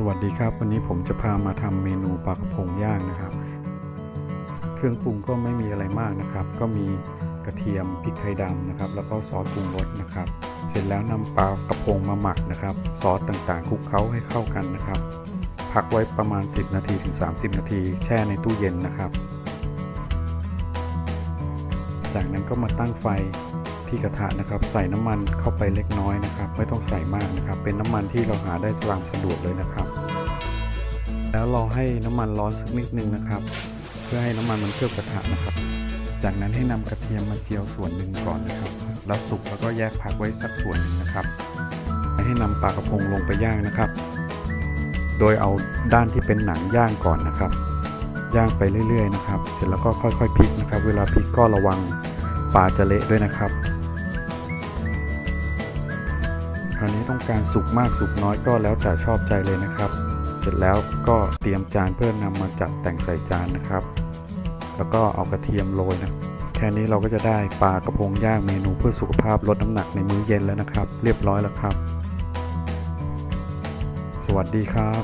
สวัสดีครับ วันนี้ผมจะพามาทำเมนูปลากระพงย่างนะครับ เครื่องปรุงก็ไม่มีอะไรมากนะครับ ก็มีกระเทียมพริกไทยดำนะครับ แล้วก็ซอสปรุงรสนะครับ เสร็จแล้วนำปลากระพงมาหมักนะครับ ซอสต่างๆคลุกเคล้าให้เข้ากันนะครับ พักไว้ประมาณ 10 นาทีถึง 30 นาที แช่ในตู้เย็นนะครับ จากนั้นก็มาตั้งไฟที่กระทะนะครับ ใส่น้ำมันเข้าไปเล็กน้อยนะครับ ไม่ต้องใส่มากนะครับ เป็นน้ำมันที่เราหาได้ตามสะดวกเลยนะครับ แล้วรอให้น้ำมันร้อนสักนิดนึงนะครับ เพื่อให้น้ำมันมันเคลือบกระทะนะครับ จากนั้นให้นำกระเทียมมาเจียวส่วนหนึ่งก่อนนะครับ แล้วสุกแล้วก็แยกพักไว้สักส่วนหนึ่งนะครับ ให้นำปลากระพงลงไปย่างนะครับ โดยเอาด้านที่เป็นหนังย่างก่อนนะครับ ย่างไปเรื่อย ๆ นะครับ เสร็จแล้วก็ค่อยๆพลิกนะครับ เวลาพลิกก็ระวังปลาจะเละด้วยนะครับคราวนี้ต้องการสุกมากสุกน้อยก็แล้วแต่ชอบใจเลยนะครับ ร็จแล้วก็เตรียมจานเพื่อนำมาจัดแต่งใส่จานนะครับ แล้วก็เอากระเทียมโรยนะแค่นี้เราก็จะได้ปลากระพงย่างเมนูเพื่อสุขภาพลดน้ำหนักในมื้อเย็นแล้วนะครับ เรียบร้อยแล้วครับ สวัสดีครับ